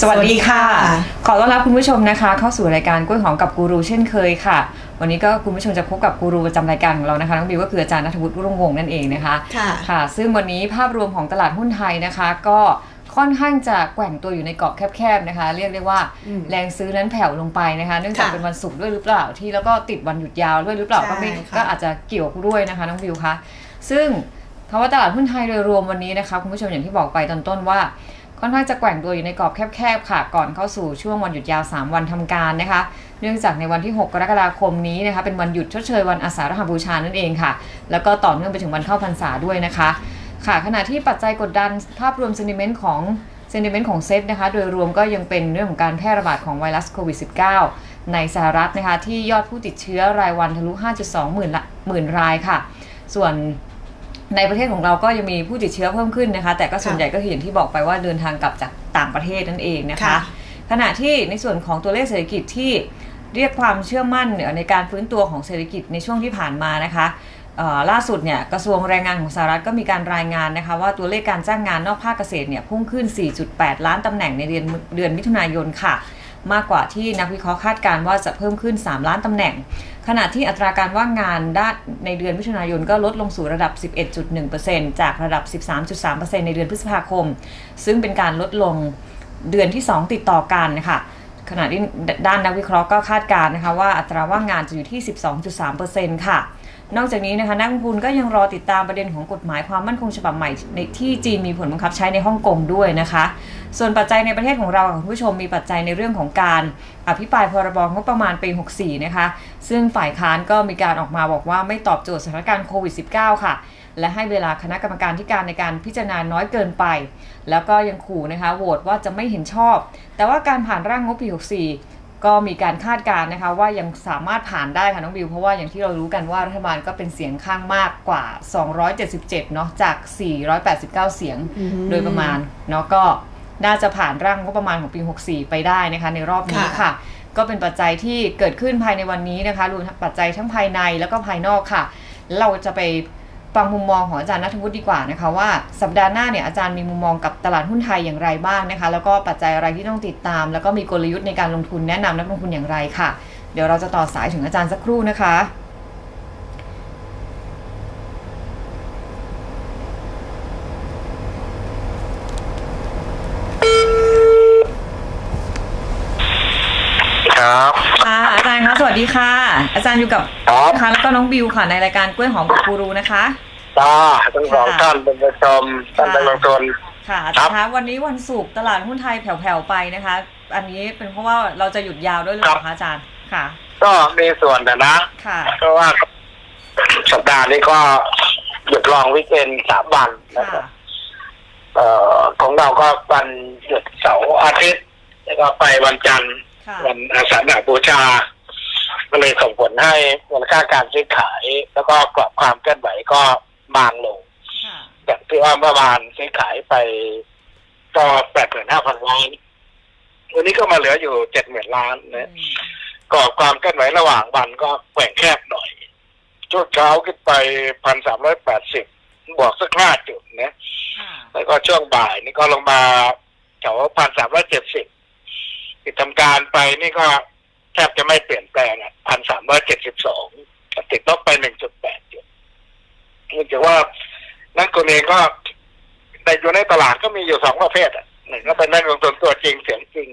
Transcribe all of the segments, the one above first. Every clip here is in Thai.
สวัสดีค่ะสวัสดีค่ะ ขอต้อนรับคุณผู้ชมนะคะ เข้าสู่รายการกล้วยหอมกับกูรูเช่นเคยค่ะ วันนี้ก็คุณผู้ชมจะพบกับกูรูประจำรายการของเรานะคะน้องบิวก็คืออาจารย์นัทวุฒิรุ่งวงศ์นั่นเองนะคะค่ะค่ะ ซึ่งวันนี้ภาพรวมของตลาดหุ้นไทยนะคะ ก็ค่อนข้างจะแกว่งตัวอยู่ในกรอบแคบๆนะคะ เรียกได้ว่าอืมแรงซื้อนั้นแผ่วลงไปนะคะ เนื่องจากค่ะเป็นวันศุกร์ด้วยหรือเปล่าที่แล้วก็ติดวันหยุดยาวด้วยหรือเปล่าใช่ก็ไม่ค่ะ ก็อาจจะเกี่ยวด้วยนะคะน้องบิวคะซึ่ง ภาวะตลาดหุ้นไทยโดยรวมวันนี้นะคะคุณผู้ชมอย่างที่บอกไปตอนต้นว่า ค่อนข้างจะแกว่งตัวอยู่ในกรอบแคบๆค่ะ ก่อนเข้าสู่ช่วงวันหยุดยาว 3 วันทำการนะคะ เนื่องจากในวันที่ 6 กรกฎาคมนี้นะคะ เป็นวันหยุดชดเชยวันอาสาฬหบูชานั่นเองค่ะ แล้วก็ต่อเนื่องไปถึงวันเข้าพรรษาด้วยนะคะ ค่ะ ขณะที่ปัจจัยกดดันภาพรวม sentiment ของ sentiment ของเซตนะคะ โดยรวมก็ยังเป็นเรื่องของการแพร่ระบาดของไวรัสโควิด -19 ในสหรัฐนะคะ ที่ยอดผู้ติดเชื้อรายวันทะลุ 5.2 หมื่นละหมื่นรายค่ะ ส่วน ในประเทศของเราก็ยังมีผู้ติดเชื้อเพิ่มขึ้นนะคะ แต่ก็ส่วนใหญ่ก็คืออย่างที่บอกไปว่าเดินทางกลับจากต่างประเทศนั่นเองนะคะค่ะขณะที่ในส่วนของตัวเลขเศรษฐกิจที่เรียกความเชื่อมั่นในการฟื้นตัวของเศรษฐกิจในช่วงที่ผ่านมานะคะเอ่อล่าสุดเนี่ยกระทรวงแรงงานของสหรัฐก็มีการรายงานนะคะว่าตัวเลขการจ้างงานนอกภาคเกษตรเนี่ยพุ่งขึ้น 4.8 ล้านตำแหน่งในเดือนเดือนมิถุนายนค่ะ มากกว่าที่นักวิเคราะห์คาดการณ์ว่าจะเพิ่มขึ้น 3 ล้านตำแหน่ง ขณะที่อัตราการว่างงานด้านในเดือนมิถุนายนก็ลดลงสู่ระดับ 11.1%จากระดับ 13.3%ในเดือนพฤษภาคม ซึ่งเป็นการลดลงเดือนที่ 2 ติดต่อกันนะคะขณะที่ด้านนักวิเคราะห์ก็คาดการณ์นะคะว่าอัตราว่างงานจะอยู่ที่ 12.3%ค่ะ นอกจากนี้นะคะนักลงทุนก็ยังรอติดตามประเด็นของกฎหมายความมั่นคงฉบับใหม่ในที่จีนมีผลบังคับใช้ในฮ่องกงด้วยนะคะ ส่วนปัจจัยในประเทศของเราคุณผู้ชมมีปัจจัยในเรื่องของการอภิปรายพรบงบประมาณปี 64 นะคะ ซึ่งฝ่ายค้านก็มีการออกมาบอกว่าไม่ตอบโจทย์สถานการณ์โควิด -19 ค่ะ และให้เวลาคณะกรรมการที่การในการพิจารณาน้อยเกินไป แล้วก็ยังขู่นะคะโหวตว่าจะไม่เห็นชอบ แต่ว่าการผ่านร่างงบปี 64 ก็มีการคาดการณ์นะคะว่ายังสามารถผ่านได้ค่ะน้องบิว เพราะว่าอย่างที่เรารู้กันว่ารัฐบาลก็เป็นเสียงข้างมากกว่า 277 เนาะจาก 489 เสียงอืมโดยประมาณเนาะก็น่าจะผ่านร่างงบประมาณของปี 64 ไปได้นะคะในรอบนี้ค่ะค่ะก็เป็นปัจจัยที่เกิดขึ้นภายในวันนี้นะคะรวมทั้งปัจจัยทั้งภายในแล้วก็ภายนอกค่ะแล้วเราจะไป ฟังมุมมองของอาจารย์นัทวุฒิดีกว่านะคะว่าสัปดาห์หน้าเนี่ยอาจารย์มีมุมมองกับตลาดหุ้นไทยอย่างไรบ้างนะคะ แล้วก็ปัจจัยอะไรที่ต้องติดตาม แล้วก็มีกลยุทธ์ในการลงทุนแนะนำนักลงทุนอย่างไรค่ะ เดี๋ยวเราจะต่อสายถึงอาจารย์สักครู่นะคะครับค่ะอาจารย์คะสวัสดีค่ะ อาจารย์อยู่กับครับนะคะแล้วก็น้องบิวค่ะในรายการกล้วยหอมกับกูรูนะคะ จ้าทั้งสองค่ะท่านเป็นผู้ชมท่านค่ะเป็นลงทุน ค่ะอาครัจารบย์คะวันนี้วันศุกร์ตลาดหุ้นไทยแผ่วๆไปนะคะ อันนี้เป็นเพราะว่าเราจะหยุดยาวด้วยหรือเปล่าคะอาจารย์ค่ะ ก็มีส่วนนะนะค่ะเพราะว่าสัปดาห์นี้ก็หยุดลองวิกเอนด์สามวันนะครัค่ะบเอ่อของเราก็วันหยุดเสาร์อาทิตย์ แล้วก็ไปวันจันทร์ค่ะวันอาสาฬหบูชาก็เลยส่งผลให้มูลค่าการซื้อขาย แล้วก็กรอบความเคลื่อนไหวก็ บางลงค่ะจากที่ว่าเมื่อวานซื้อขายไปก็แปดหมื่นห้าพันล้านวันนี้ก็มาเหลืออยู่เจ็ดหมื่นล้านอืนะมกรอบความเคลื่อนไหวระหว่างวันก็แกว่งแคบหน่อยช่วงเช้าขึ้นไปพันสามร้อยแปดสิบบวกสักห้าจุดนะ ค่ะแล้วก็ช่วงบ่ายนี่ก็ลงมาแถวพันสามร้อยเจ็ดสิบปิดทำการไปนี่ก็แทบจะไม่เปลี่ยนแปลงอะพันสามร้อยเจ็ดสิบสองติดลบไปหนึ่งจุดแปดจุด เนื่องจากว่านักลงทุนเองก็ในอยู่ในตลาดก็มีอยู่สองประเภทอะหนึ่งก็เป็นนักลงทุนตัวจริงเสียงจริง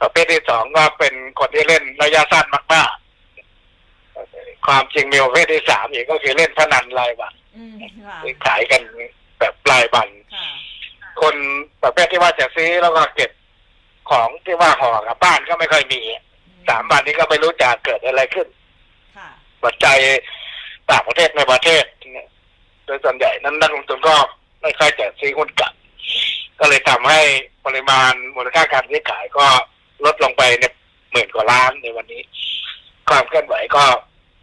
ประเภทที่สองก็เป็นคนที่เล่นระยะสั้นมากๆความจริงมีประเภทที่สามอีกก็คือเล่นพนันรายวันอืมค่ะซื้อขายกันแบบรายวันค่ะคนประเภทที่ว่าจะซื้อแล้วก็เก็บของที่ว่าห่อกลับบ้านก็ไม่ค่อยมีสามวันนี้ก็ไม่รู้จะเกิดอะไรขึ้นค่ะปัจจัย ต่างประเทศในประเทศเนี่ยโดยส่วนใหญ่นั้นนักลงทุนก็ไม่ค่อยจะซื้อหุ้นกลับ ก็เลยทำให้ปริมาณมูลค่าการซื้อขายก็ลดลงไปเนี่ยหมื่นกว่าล้านในวันนี้ ความเคลื่อนไหวก็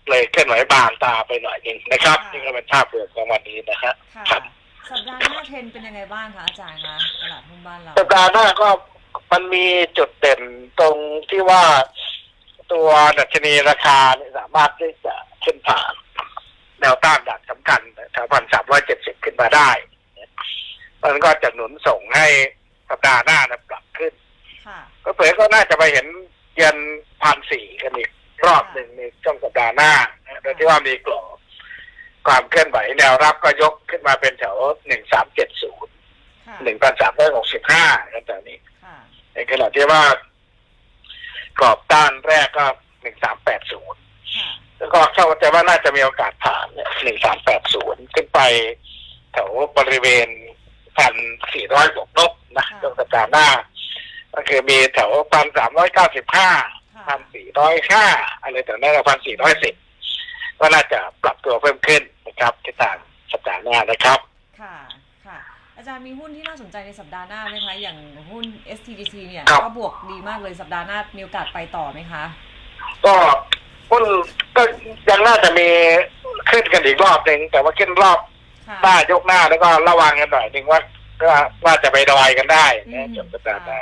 เลยเคลื่อนไหวบางตาไปหน่อยหนึงนะครับค่ะนี่ก็เป็นภาพรวมของวันนี้นะฮะค่ะครับสัปดาห์หน้าเทรนด์เป็นยังไงบ้างคะอาจารย์คะตลาดหุ้นบ้านเราสัปดาห์หน้าก็มันมีจุดเด่นตรงที่ว่าตัวดัชนีราคาเนี่ยสามารถที่จะขึ้นผ่าน แนวต้านดักสำคัญแถวพันสามร้อยเจ็ดสิบขึ้นมาได้มันก็จะหนุนส่งให้สัปดาห์หน้านะปรับขึ้นผลอๆก็น่าจะไปเห็นเยือนพันสี่กันอีกรอบหนึ่งในช่วงสัปดาห์หน้านะโดยที่ว่ามีกรอบความเคลื่อนไหวแนวรับก็ยกขึ้นมาเป็นแถวหนึ่งสามเจ็ดศูนย์ค่ะหนึ่งพันสามร้อยหกสิบห้ากันตอนนี้ค่ะในขณะที่ว่ากรอบด้านแรกก็หนึ่งสามแปดศูนย์ค่ะแล้วก็เข้าใจว่าน่าจะมีโอกาสผ่าน หนึ่งสามแปดศูนย์ขึ้นไปแถวบริเวณพันสี่ร้อยบวกลบนะช่วงสัปดาห์หน้า ก็คือมีแถวพันสามร้อยเก้าสิบห้าค่ะพันสี่ร้อยห้าอะไรแต่นั้นพันสี่ร้อยสิบก็น่าจะปรับตัวเพิ่มขึ้นนะครับที่ต่างสัปดาห์หน้านะครับ ค่ะ ค่ะ อาจารย์มีหุ้นที่น่าสนใจในสัปดาห์หน้าไหมคะ อย่างหุ้น STDC เนี่ยครับก็บวกดีมากเลยสัปดาห์หน้ามีโอกาสไปต่อไหมคะ ก็ หุ้นก็ยังน่าจะมีขึ้นกันอีกรอบหนึ่งแต่ว่าขึ้นรอบค่ะ หน้ายกหน้าแล้วก็ระวังกันหน่อยหนึ่งว่าว่าว่าจะไปดอยกันได้อืนะมจบสัปดาห์หน้า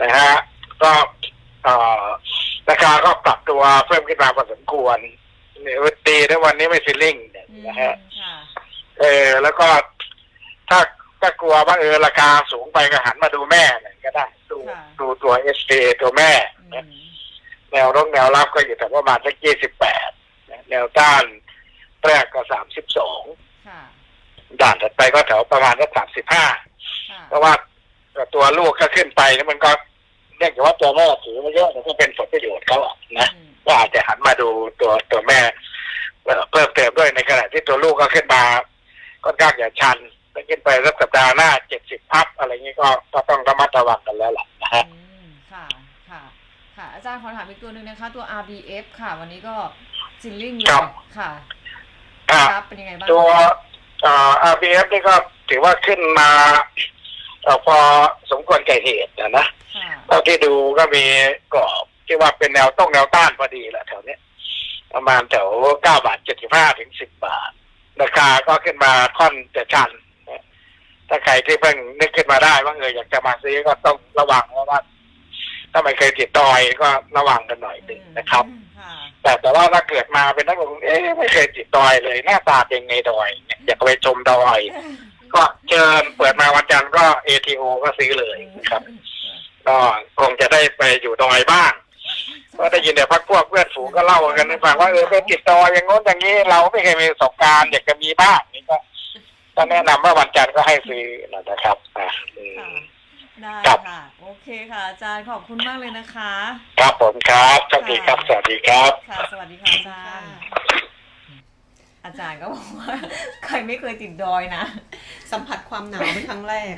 นะฮะ ก็เอ่อราคาก็ปรับตัวเพิ่มขึ้นมาพอสมควรเนี่ยตีในวันนี้ไม่ซิลลิ่งเนี่ยอืมนะฮะ ค่ะ เออแล้วก็ถ้าถ้ากลัวว่าเออราคาสูงไปก็หันมาดูแม่หน่อยก็ได้ ดูค่ะ ดูตัว s p ตัวแม่อืนะม แนวร่องแนวรับก็อยู่แต่ประมาณสักยี่สิบแปดแนวต้านแรกก็สามสิบสองค่ะด่านถัดไปก็แถวประมาณสักสามสิบห้าค่ะเพราะว่าตัวลูกก็ขึ้นไปแล้วมันก็เรียกว่าตัวแม่ถือมาเยอะมันก็เป็นผลประโยชน์เขาอะนะอืมก็อาจจะหันมาดูตัวตัวแม่เอ่อเพิ่มเติมด้วยในขณะที่ตัวลูกก็ขึ้นมาก็กล้างอย่าชันไปขึ้นไปสักสัปดาห์หน้าเจ็ดสิบพับอะไรเงี้ยก็ก็ต้องระมัดระวังกันแล้วล่ะนะฮะอืมค่ะ ค่ะ ค่ะ อาจารย์ ขอถามอีกตัวหนึ่งนะคะ ตัว RBF ค่ะ วันนี้ก็ซิลลิ่งเลครัยบ ค่ะอะครับเป็นยังไงบ้างตัวเอ่อ RBF นี่ก็ถือว่าขึ้นมาเอ่อพอสมควรแก่เหตุนะนะค่ะ เท่าที่ดูก็มีกรอบที่ว่าเป็นแนวต้องแนวต้านพอดีแหละแถวเนี้ย ประมาณแถวเก้าบาทเจ็ดสิบห้าถึงสิบบาท ราคาก็ขึ้นมาค่อนจะชันนะถ้าใครที่เพิ่งนึกขึ้นมาได้ว่าเอออยากจะมาซื้อก็ต้องระวังเพราะว่า ถ้าไม่เคยติดดอยก็ระวังกันหน่อยหนึ่งนะครับอืมค่ะแต่แต่ว่าถ้าเกิดมาเป็นนักลงทุนเอ๊ะไม่เคยติดดอยเลยหน้าตาเป็นไงดอยเนี่ยอยากไปชมดอย ก็เชิญเปิดมาวันจันทร์ก็ ATO ก็ซื้อเลยนะครับ ก็คงจะได้ไปอยู่ดอยบ้างก็ได้ยินแต่พักพวกเพื่อนฝูงก็เล่ากันให้ฟังว่าเออไปติดดอยอย่างโน้นอย่างนี้ เราไม่เคยมีประสบการณ์อยากจะมีบ้างนี่ก็ก็แนะนำว่าวันจันทร์ก็ให้ซื้อนะครับอะอืม ค่ะ ได้ครับค่ะ โอเคค่ะ อาจารย์ขอบคุณมากเลยนะคะ ครับผมครับสวัสดีครับ สวัสดีครับ ค่ะ สวัสดีค่ะอาจารย์ อาจารย์ก็บอกว่า ใครไม่เคยติดดอยนะ สัมผัสความหนาวเป็นครั้งแรก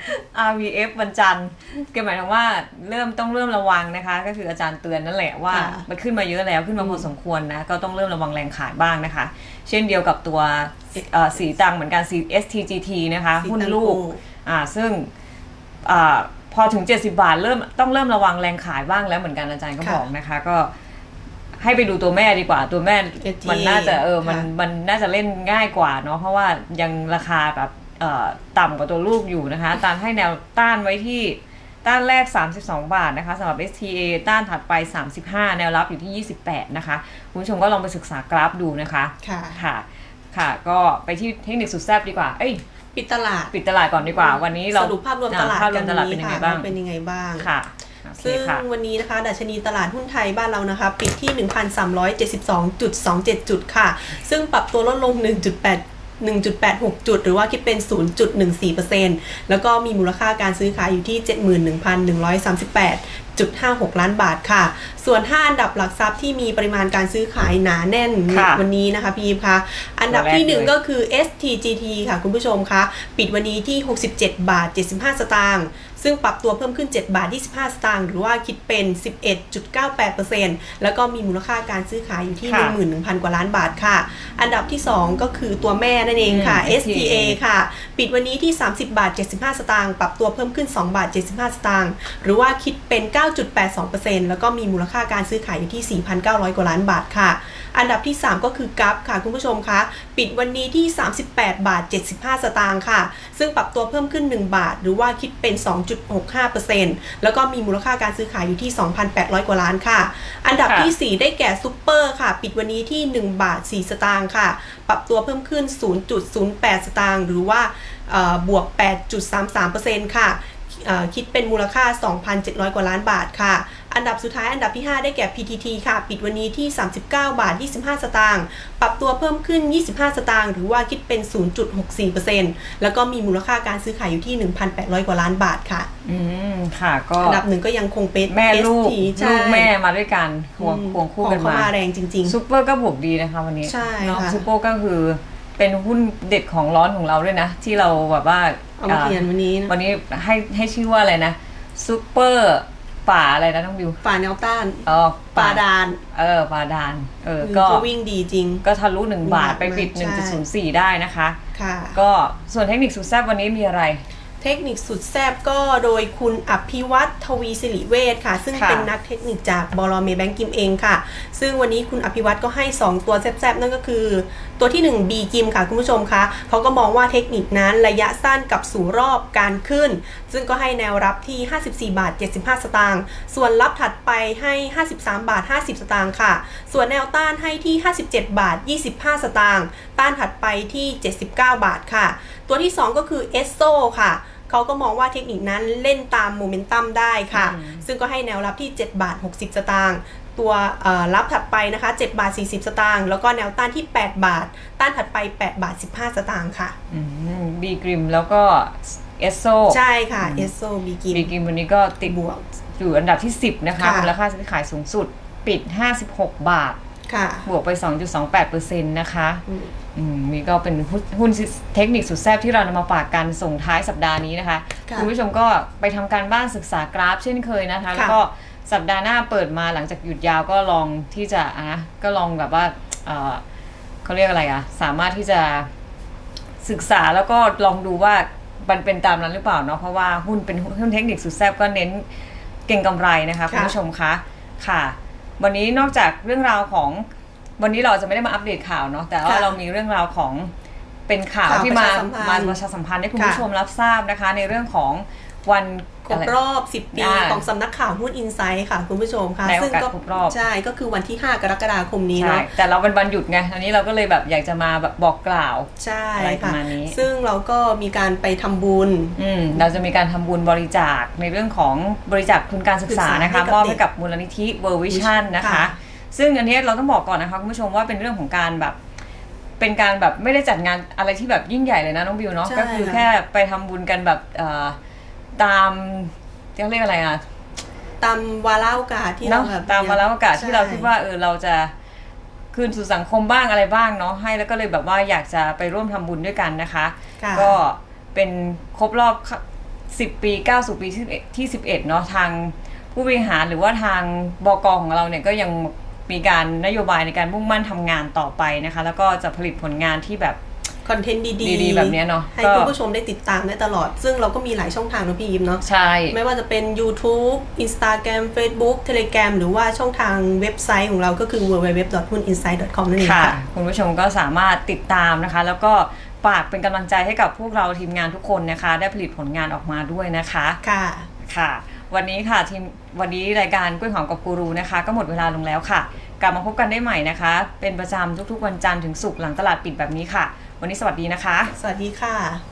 RVF วันจันทร์ก็หมายถึงว่าเริ่มต้องเริ่มระวังนะคะ ก็คืออาจารย์เตือนนั่นแหละว่า ค่ะ มันขึ้นมาเยอะแล้วขึ้นมาพอสมควรนะ ก็ต้องเริ่มระวังแรงขายบ้างนะคะ เช่นเดียวกับตัวเอ่อสีตังเหมือนกันสี STGT นะคะสีหุ้นตังลูกคู่อ่าซึ่งอ่า พอถึง 70 บาทเริ่มต้องเริ่มระวังแรงขายบ้างแล้วเหมือนกันอาจารย์ก็ค่ะบอกนะคะ ก็ให้ไปดูตัวแม่ดีกว่า ตัวแม่ ST มันน่าจะเออมันค่ะ มันน่าจะเล่นง่ายกว่าเนาะเพราะว่ายังราคาแบบเอ่อต่ำกว่าตัวลูกอยู่นะคะตานให้แนวต้านไว้ที่ต้านแรก 32 บาทนะคะสำหรับ STA ต้านถัดไป 35 แนวรับอยู่ที่ 28 นะคะคุณผู้ชมก็ลองไปศึกษากราฟดูนะคะ ค่ะ ค่ะ ค่ะ ก็ไปที่เทคนิคสุดแซ่บดีกว่า เอ้ย ปิดตลาดปิดตลาดก่อนดีกว่า วันนี้เราสรุปภาพรวมตลาดภาพรวกัมนตลาดนี้เป็นยังค่ะไงบ้างว่าเป็นยังไงบ้างค่ะโอเคซึ่งค่ะวันนี้นะคะ ดัชนีตลาดหุ้นไทยบ้านเรานะคะ ปิดที่ 1,372.27 จุดค่ะ ซึ่งปรับตัวลดลง 1.8 1.86 จุด หรือว่าคิดเป็น 0.14%แล้วก็มีมูลค่าการซื้อขายอยู่ที่ 71,138.56 ล้านบาทค่ะ ส่วน 5 อันดับหลักทรัพย์ที่มีปริมาณการซื้อขายหนาแน่นค่ะวันนี้นะคะพี่อีฟคะ อันดับที่ตัวแรกเลย1ก็คือ STGT ค่ะคุณผู้ชมคะ ปิดวันนี้ที่ 67 บาท 75 สตางค์ ซึ่งปรับตัวเพิ่มขึ้น 7 บาท 25 สตางค์หรือว่าคิดเป็น 11.98%แล้วก็มีมูลค่าการซื้อขายอยู่ที่ค่ะ11,000 กว่าล้านบาทค่ะ อันดับที่ 2 ก็คือตัวแม่นั่นเองค่ะอืม STA ค่ะ ปิดวันนี้ที่ 30 บาท 75 สตางค์ปรับตัวเพิ่มขึ้น 2 บาท 75 สตางค์หรือว่าคิดเป็น 9.82%แล้วก็มีมูลค่าการซื้อขายอยู่ที่ 4,900 กว่าล้านบาทค่ะ อันดับที่ 3 ก็คือกัฟค่ะคุณผู้ชมคะปิดวันนี้ที่ 38 บาท 75 สตางค์ค่ะ ซึ่งปรับตัวเพิ่มขึ้น 1 บาท หรือว่าคิดเป็น2.65%แล้วก็มีมูลค่าการซื้อขายอยู่ที่ 2,800 กว่าล้านค่ะ อันดับที่ 4 ได้แก่ซุปเปอร์ค่ะ ปิดวันนี้ที่ 1 บาท 4 สตางค์ค่ะ ปรับตัวเพิ่มขึ้น 0.08 สตางค์หรือว่าเอ่อบวก 8.33%ค่ะเอ่อคิดเป็นมูลค่า 2,700 กว่าล้านบาทค่ะ อันดับสุดท้ายอันดับที่ 5 ได้แก่ PTT ค่ะ ปิดวันนี้ที่ 39 บาท 25 สตางค์ ปรับตัวเพิ่มขึ้น 25 สตางค์ หรือว่าคิดเป็น 0.64%แล้วก็มีมูลค่าการซื้อขายอยู่ที่ 1,800 กว่าล้านบาทค่ะ อืม ค่ะ ก็อันดับหนึ่งก็ยังคงเป็นแม่ลูก ST ใช่ลูกแม่มาด้วยกันควงอืมควงคู่ของกันเขามามาแรงจริงซูเปอร์ก็บวกดีนะคะวันนี้ใช่เนาะค่ะซูเปอร์ก็คือเป็นหุ้นเด็ดของร้อนของเราด้วยนะ ที่เราแบบว่าๆเอามาเขียนวันนี้นะวันนี้ให้ให้ชื่อว่าอะไรนะซูเปอร์ ป่าอะไรนะน้องบิวฝ่าแนวต้านอ๋อปลาดาน เออป่าดาน เออคือก็ก็วิ่งดีจริง ก็ทะลุหนึ่งบาทไปปิดใช่1.04 ได้นะคะ ค่ะ ก็ส่วนเทคนิคสุดแซ่บวันนี้มีอะไรเทคนิคสุดแซบก็โดยคุณอภิวัตทวีสิริเวชค่ะ ซึ่งค่ะเป็นนักเทคนิคจากบลเมแบงกิมเองค่ะ ซึ่งวันนี้คุณอภิวัตก็ให้ 2 ตัวแซบๆ นั่นก็คือ ตัวที่ 1 B กิมค่ะคุณผู้ชมคะเขาก็มองว่าเทคนิคนั้นระยะสั้นกับสู่รอบการขึ้น ซึ่งก็ให้แนวรับที่ 54 บาท 75 สตางค์ส่วนรับถัดไปให้ 53 บาท 50 สตางค์ค่ะ ส่วนแนวต้านให้ที่ 57 บาท 25 สตางค์ต้านถัดไปที่ 79 บาทค่ะ ตัวที่ 2 ก็คือเอสโซค่ะเขาก็มองว่าเทคนิคนั้นเล่นตามโมเมนตัมได้ค่ะอืมซึ่งก็ให้แนวรับที่ 7 บาท 60 สตางค์ ตัวเอ่อรับถัดไปนะคะ 7 บาท 40 สตางค์แล้วก็แนวต้านที่ 8 บาท ต้านถัดไป 8 บาท 15 สตางค์ค่ะบีกริมแล้วก็เอสโซใช่ค่ะเอสโซบีกินบีกริมวันนี้ก็ติดบวกอยู่อันดับที่ 10 นะคะค่ะมูลค่าซื้อขายสูงสุดปิด 56 บาทค่ะบวกไป 2.28%นะคะอืมอืมนี่ก็เป็นหุ้นหุ้นเทคนิคสุดแซ่บที่เรานำมาฝากกันส่งท้ายสัปดาห์นี้นะคะค่ะณผู้ชมก็ไปทำการบ้านศึกษากราฟเช่นเคยนะคะค่ะแล้วก็ สัปดาห์หน้าเปิดมาหลังจากหยุดยาวก็ลองที่จะอะนะก็ลองแบบว่าเอ่อเขาเรียกอะไรอะสามารถที่จะศึกษาแล้วก็ลองดูว่ามันเป็นตามนั้นหรือเปล่าเนาะเพราะว่าหุ้นเป็นหุ้นเทคนิคสุดแซ่บก็เน้นเก่งกำไรนะคะคุณผู้ชมคะค่ะ วันนี้นอกจากเรื่องราวของวันนี้เราจะไม่ได้มาอัปเดตข่าวเนาะแต่ว่าค่ะเรามีเรื่องราวของเป็นข่าวข่าวที่มาประชาสัมพันธ์มาประชาสัมพันธ์ให้คุณค่ะผู้ชมรับทราบนะคะ ในเรื่องของ วันครบรอบ 10 ปีอ่าของสำนักข่าวหุ้นอินไซต์ค่ะ คุณผู้ชมค่ะในโอกาสซึ่งก็ครบรอบ ใช่ก็คือวันที่ 5 กรกฎาคมนี้ใช่เนาะ แต่เราเป็นวันหยุดไงอันนี้เราก็เลยแบบอยากจะมาแบบบอกกล่าว ใช่อะไรประค่ะ มาณนี้ ซึ่งเราก็มีการไปทำบุญ อืมเราจะมีการทำบุญบริจาคในเรื่องของบริจาคทุนการศึกษานะคะศึกษาให้กับมอบเด็ให้กกับมูลนิธิเวอร์วิชั่นนะคะ ค่ะ ซึ่งอันนี้เราต้องบอกก่อนนะคะคุณผู้ชมว่าเป็นเรื่องของการแบบ เป็นการแบบไม่ได้จัดงานอะไรที่แบบยิ่งใหญ่เลยนะน้องบิวเนาะใช่ก็คือค่ะ แค่ไปทำบุญกันแบบเอ่อ ตามเขาเรียกอะไรอะตามวาระโอกาสที่เราเนาะแบบตามวาระโอกาสที่เราใช่คิดว่าเออเราจะคืนสู่สังคมบ้างอะไรบ้างเนาะให้แล้วก็เลยแบบว่าอยากจะไปร่วมทำบุญด้วยกันนะคะค่ะก็เป็นครบรอบ 10 ปี 9 สู่ปีที่11ที่ 11 เนาะทางผู้บริหารหรือว่าทางบกของเราเนี่ยก็ยังมีการนโยบายในการมุ่งมั่นทำงานต่อไปนะคะ แล้วก็จะผลิตผลงานที่แบบ คอนเทนต์ดีดีๆแบบเนี้ยเนาะให้ก็คุณผู้ชมได้ติดตามได้ตลอด ซึ่งเราก็มีหลายช่องทางนะพี่ยิมเนาะใช่ ไม่ว่าจะเป็น YouTube Instagram Facebook Telegram หรือว่าช่องทางเว็บไซต์ของเราก็คือ www.huninsight.com นั่นเองค่ะค่ะ คุณผู้ชมก็สามารถติดตามนะคะ แล้วก็ฝากเป็นกำลังใจให้กับพวกเราทีมงานทุกคนนะคะ ได้ผลิตผลงานออกมาด้วยนะคะค่ะค่ะ วันนี้ค่ะทีมวันนี้รายการกล้วยหอมกับกูรูนะคะ ก็หมดเวลาลงแล้วค่ะ กลับมาพบกันได้ใหม่นะคะ เป็นประจำทุกๆวันจันทร์ถึงศุกร์หลังตลาดปิดแบบนี้ค่ะ วันนี้สวัสดีนะคะ สวัสดีค่ะ